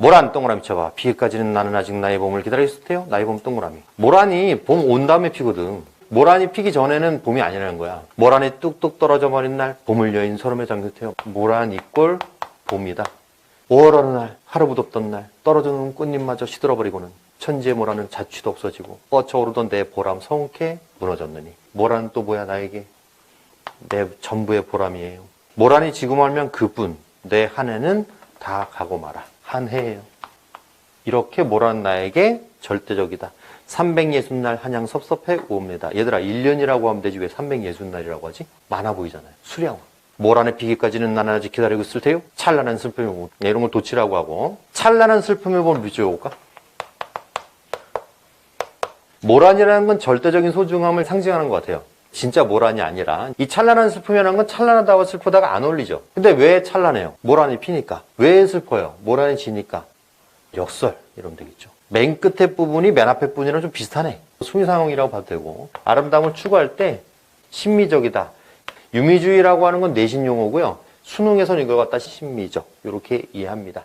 모란 동그라미 쳐봐. 비에까지는 나는 아직 나의 봄을 기다리고 있을 테요. 나의 봄 동그라미. 모란이 봄 온 다음에 피거든. 모란이 피기 전에는 봄이 아니라는 거야. 모란이 뚝뚝 떨어져 버린 날 봄을 여인 서름에 잠겼대요. 모란 이꼴 봄이다. 5월 어느 날 하루도 없던 날 떨어져는 꽃잎마저 시들어버리고는 천지의 모란은 자취도 없어지고 뻗쳐오르던 내 보람 성케 무너졌느니 모란은 또 뭐야 나에게 내 전부의 보람이에요. 모란이 지금 알면 그뿐 내 한 해는 다 가고 말아 한 해예요. 이렇게 모란 나에게 절대적이다. 360날 한양 섭섭해 옵니다. 얘들아 1년이라고 하면 되지 왜 360날이라고 하지? 많아 보이잖아요. 수량. 모란의 피기까지는 나는 아직 기다리고 있을 테요. 찬란한 보 네, 이런 걸 도치라고 하고 찬란한 슬픔을 보면 비춰볼까? 모란이라는 건 절대적인 소중함을 상징하는 것 같아요. 진짜 모란이 아니라 이 찬란한 슬픔이라는 건 찬란하다고 슬프다가 안 어울리죠. 근데 왜 찬란해요? 모란이 피니까. 왜 슬퍼요? 모란이 지니까. 역설 이러면 되겠죠. 맨 끝에 부분이 맨 앞에 부분이랑 좀 비슷하네. 수미상황이라고 봐도 되고 아름다움을 추구할 때 심미적이다. 유미주의라고 하는 건 내신 용어고요. 수능에서는 이걸 갖다 심미적 이렇게 이해합니다.